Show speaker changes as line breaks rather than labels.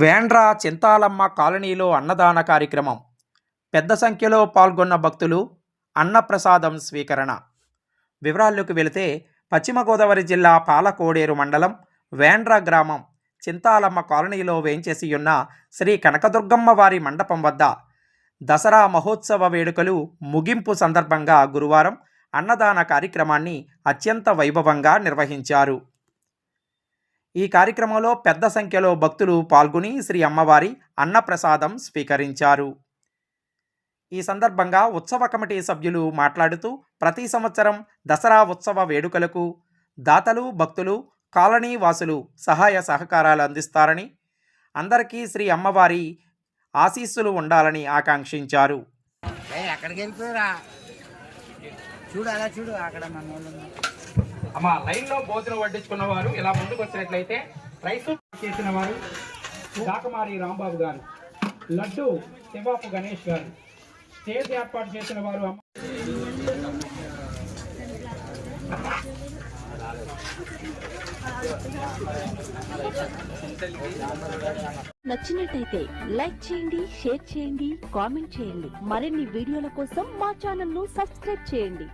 వేండ్ర చింతాలమ్మ కాలనీలో అన్నదాన కార్యక్రమం. పెద్ద సంఖ్యలో పాల్గొన్న భక్తులు అన్నప్రసాదం స్వీకరణ. వివరాల్లోకి వెళితే పశ్చిమ గోదావరి జిల్లా పాలకోడేరు మండలం వేండ్ర గ్రామం చింతాలమ్మ కాలనీలో వేయించేసి ఉన్న శ్రీ కనకదుర్గమ్మ వారి మండపం వద్ద దసరా మహోత్సవ వేడుకలు ముగింపు సందర్భంగా గురువారం అన్నదాన కార్యక్రమాన్ని అత్యంత వైభవంగా నిర్వహించారు. ఈ కార్యక్రమంలో పెద్ద సంఖ్యలో భక్తులు పాల్గొని శ్రీ అమ్మవారి అన్నప్రసాదం స్వీకరించారు. ఈ సందర్భంగా ఉత్సవ కమిటీ సభ్యులు మాట్లాడుతూ ప్రతి సంవత్సరం దసరా ఉత్సవ వేడుకలకు దాతలు భక్తులు కాలనీ వాసులు సహాయ సహకారాలు అందిస్తారని అందరికీ శ్రీ అమ్మవారి ఆశీస్సులు ఉండాలని ఆకాంక్షించారు.
చూడు అలా చూడు అక్కడ మన వాళ్ళు
అమ్మ లైన్లో భోజనం వడ్డించుకున్న వారు ఇలా ముందుకు వచ్చినట్లయితే రైసు చేసిన వారు దాకమారి రాంబాబు గారు లడ్డు శివాపు గణేష్ గారు స్టేజ్ ఏర్పాటు చేసిన వారు అమ్మ
నచ్చినట్టయితే లైక్ చేయండి షేర్ చేయండి కామెంట్ చేయండి. మరిన్ని వీడియోల కోసం మా ఛానల్ను సబ్స్క్రైబ్ చేయండి.